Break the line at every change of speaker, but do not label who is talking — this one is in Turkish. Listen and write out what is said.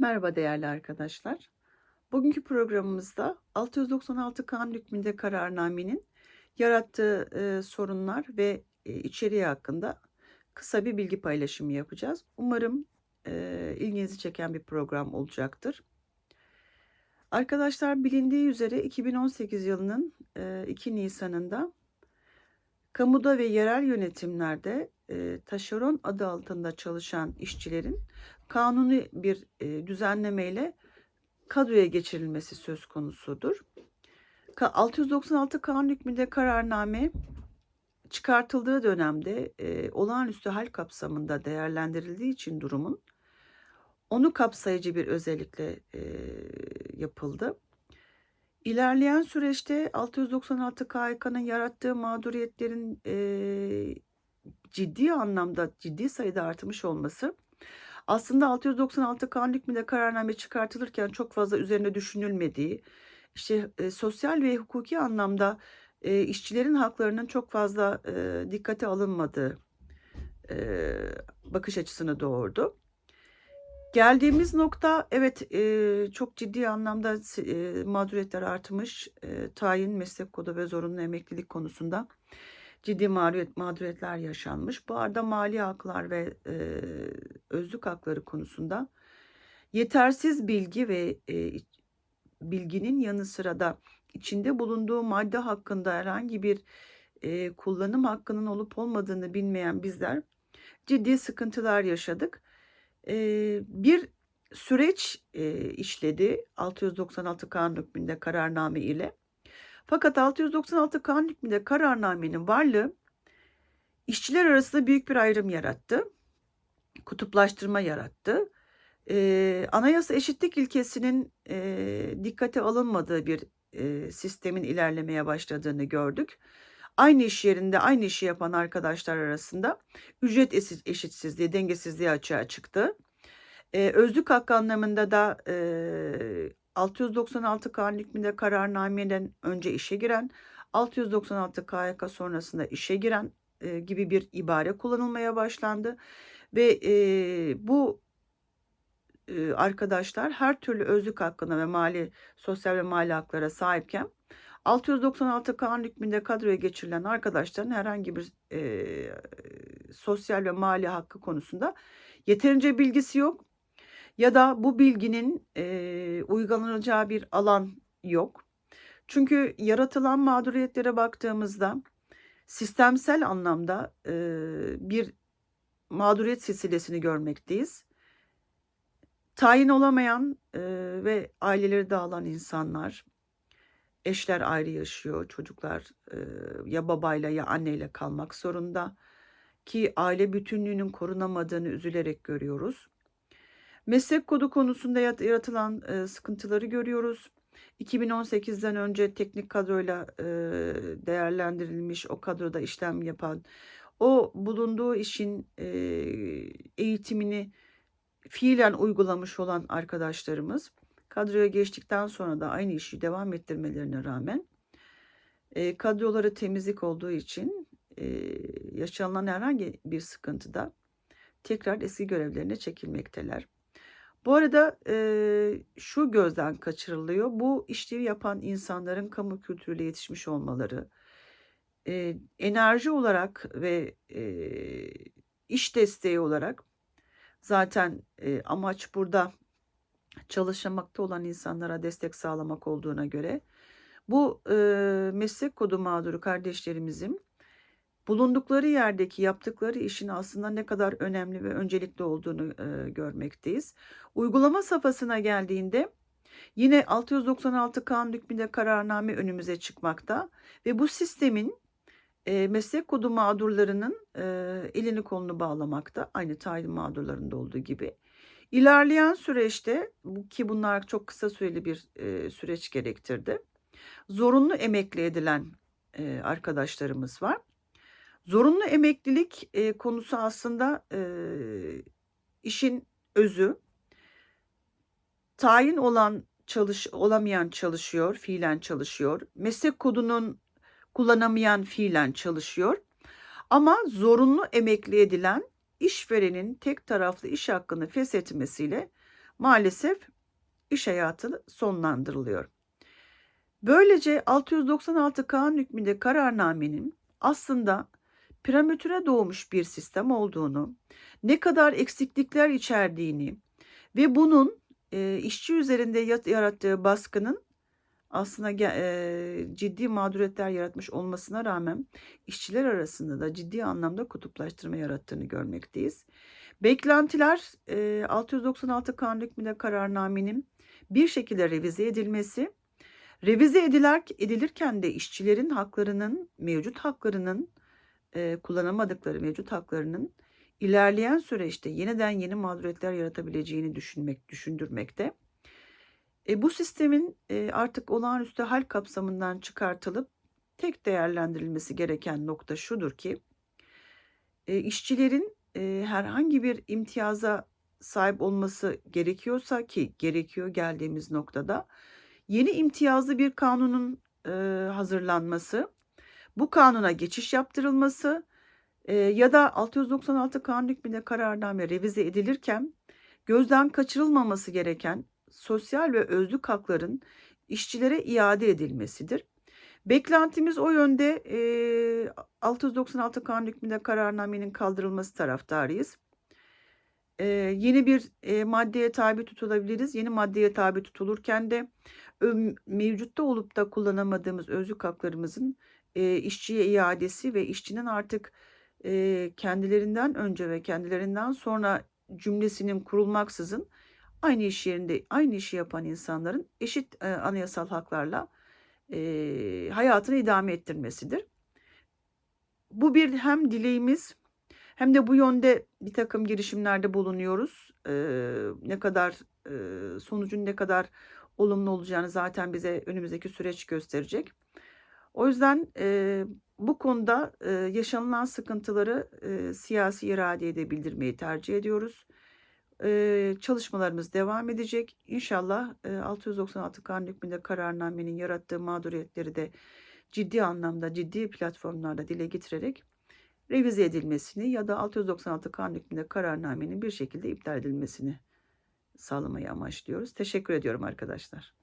Merhaba değerli arkadaşlar. Bugünkü programımızda 696 Kanun hükmünde kararnamenin yarattığı e, sorunlar ve e, içeriği hakkında kısa bir bilgi paylaşımı yapacağız. Umarım e, ilginizi çeken bir program olacaktır. Arkadaşlar bilindiği üzere 2018 yılının e, 2 Nisan'ında kamuda ve yerel yönetimlerde taşeron adı altında çalışan işçilerin kanuni bir düzenlemeyle kadroya geçirilmesi söz konusudur. Ka- 696 kanun hükmünde kararname çıkartıldığı dönemde olağanüstü hal kapsamında değerlendirildiği için durumun onu kapsayıcı bir özellikle yapıldı. İlerleyen süreçte 696 KHK'nın yarattığı mağduriyetlerin e, ciddi anlamda ciddi sayıda artmış olması aslında 696 kanun hükmünde kararname çıkartılırken çok fazla üzerine düşünülmediği, işte e, sosyal ve hukuki anlamda e, işçilerin haklarının çok fazla e, dikkate alınmadığı e, bakış açısını doğurdu. Geldiğimiz nokta evet e, çok ciddi anlamda e, mağduriyetler artmış. E, tayin, meslek kodu ve zorunlu emeklilik konusunda ciddi mağduriyet, mağduriyetler yaşanmış. Bu arada mali haklar ve e, özlük hakları konusunda yetersiz bilgi ve e, bilginin yanı sıra da içinde bulunduğu madde hakkında herhangi bir e, kullanım hakkının olup olmadığını bilmeyen bizler ciddi sıkıntılar yaşadık. E, bir süreç e, işledi 696 kanun hükmünde kararname ile. Fakat 696 kanun hükmünde kararnamenin varlığı işçiler arasında büyük bir ayrım yarattı. Kutuplaştırma yarattı. Ee, anayasa eşitlik ilkesinin e, dikkate alınmadığı bir e, sistemin ilerlemeye başladığını gördük. Aynı iş yerinde aynı işi yapan arkadaşlar arasında ücret eşitsizliği, dengesizliği açığa çıktı. Ee, özlük hakkı anlamında da e, 696 kanun hükmünde kararnameden önce işe giren, 696 KYK sonrasında işe giren e, gibi bir ibare kullanılmaya başlandı. Ve e, bu e, arkadaşlar her türlü özlük hakkına ve mali, sosyal ve mali haklara sahipken 696 kanun hükmünde kadroya geçirilen arkadaşların herhangi bir e, sosyal ve mali hakkı konusunda yeterince bilgisi yok ya da bu bilginin e, uygulanacağı bir alan yok. Çünkü yaratılan mağduriyetlere baktığımızda sistemsel anlamda e, bir mağduriyet silsilesini görmekteyiz. Tayin olamayan e, ve aileleri dağılan insanlar, eşler ayrı yaşıyor, çocuklar e, ya babayla ya anneyle kalmak zorunda ki aile bütünlüğünün korunamadığını üzülerek görüyoruz. Meslek kodu konusunda yaratılan e, sıkıntıları görüyoruz. 2018'den önce teknik kadroyla e, değerlendirilmiş, o kadroda işlem yapan, o bulunduğu işin e, eğitimini fiilen uygulamış olan arkadaşlarımız kadroya geçtikten sonra da aynı işi devam ettirmelerine rağmen e, kadroları temizlik olduğu için e, yaşanılan herhangi bir sıkıntıda tekrar eski görevlerine çekilmekteler. Bu arada e, şu gözden kaçırılıyor. Bu işleri yapan insanların kamu kültürüyle yetişmiş olmaları, e, enerji olarak ve e, iş desteği olarak zaten e, amaç burada çalışmakta olan insanlara destek sağlamak olduğuna göre bu e, meslek kodu mağduru kardeşlerimizin bulundukları yerdeki yaptıkları işin aslında ne kadar önemli ve öncelikli olduğunu e, görmekteyiz. Uygulama safhasına geldiğinde yine 696 kanun hükmünde kararname önümüze çıkmakta ve bu sistemin e, meslek kodu mağdurlarının e, elini kolunu bağlamakta aynı tayin mağdurlarında olduğu gibi. İlerleyen süreçte ki bunlar çok kısa süreli bir e, süreç gerektirdi. Zorunlu emekli edilen e, arkadaşlarımız var. Zorunlu emeklilik e, konusu aslında e, işin özü. Tayin olan çalış olamayan çalışıyor, fiilen çalışıyor. Meslek kodunun kullanamayan fiilen çalışıyor. Ama zorunlu emekli edilen işverenin tek taraflı iş hakkını feshetmesiyle maalesef iş hayatı sonlandırılıyor. Böylece 696 kanun hükmünde kararnamenin aslında prematüre doğmuş bir sistem olduğunu, ne kadar eksiklikler içerdiğini ve bunun e, işçi üzerinde yarattığı baskının aslında e, ciddi mağduriyetler yaratmış olmasına rağmen işçiler arasında da ciddi anlamda kutuplaştırma yarattığını görmekteyiz. Beklentiler e, 696 kanun hükmünde kararnamenin bir şekilde revize edilmesi, revize ediler, edilirken de işçilerin haklarının, mevcut haklarının e, kullanamadıkları mevcut haklarının ilerleyen süreçte yeniden yeni mağduriyetler yaratabileceğini düşünmek, düşündürmekte. E, bu sistemin e, artık olağanüstü hal kapsamından çıkartılıp tek değerlendirilmesi gereken nokta şudur ki e, işçilerin e, herhangi bir imtiyaza sahip olması gerekiyorsa ki gerekiyor geldiğimiz noktada yeni imtiyazlı bir kanunun e, hazırlanması, bu kanuna geçiş yaptırılması e, ya da 696 kanun hükmünde kararname revize edilirken gözden kaçırılmaması gereken sosyal ve özlük hakların işçilere iade edilmesidir. Beklentimiz o yönde e, 696 kanun hükmünde kararnamenin kaldırılması taraftarıyız. E, yeni bir e, maddeye tabi tutulabiliriz. Yeni maddeye tabi tutulurken de mevcutta olup da kullanamadığımız özlük haklarımızın e, işçiye iadesi ve işçinin artık e, kendilerinden önce ve kendilerinden sonra cümlesinin kurulmaksızın aynı iş yerinde aynı işi yapan insanların eşit e, anayasal haklarla e, hayatını idame ettirmesidir. Bu bir hem dileğimiz hem de bu yönde bir takım girişimlerde bulunuyoruz. E, ne kadar e, sonucun ne kadar olumlu olacağını zaten bize önümüzdeki süreç gösterecek. O yüzden e, bu konuda e, yaşanılan sıkıntıları e, siyasi iradeye de bildirmeyi tercih ediyoruz. E, çalışmalarımız devam edecek. İnşallah e, 696 kanun hükmünde kararnamenin yarattığı mağduriyetleri de ciddi anlamda ciddi platformlarda dile getirerek revize edilmesini ya da 696 kanun hükmünde kararnamenin bir şekilde iptal edilmesini sağlamayı amaçlıyoruz. Teşekkür ediyorum arkadaşlar.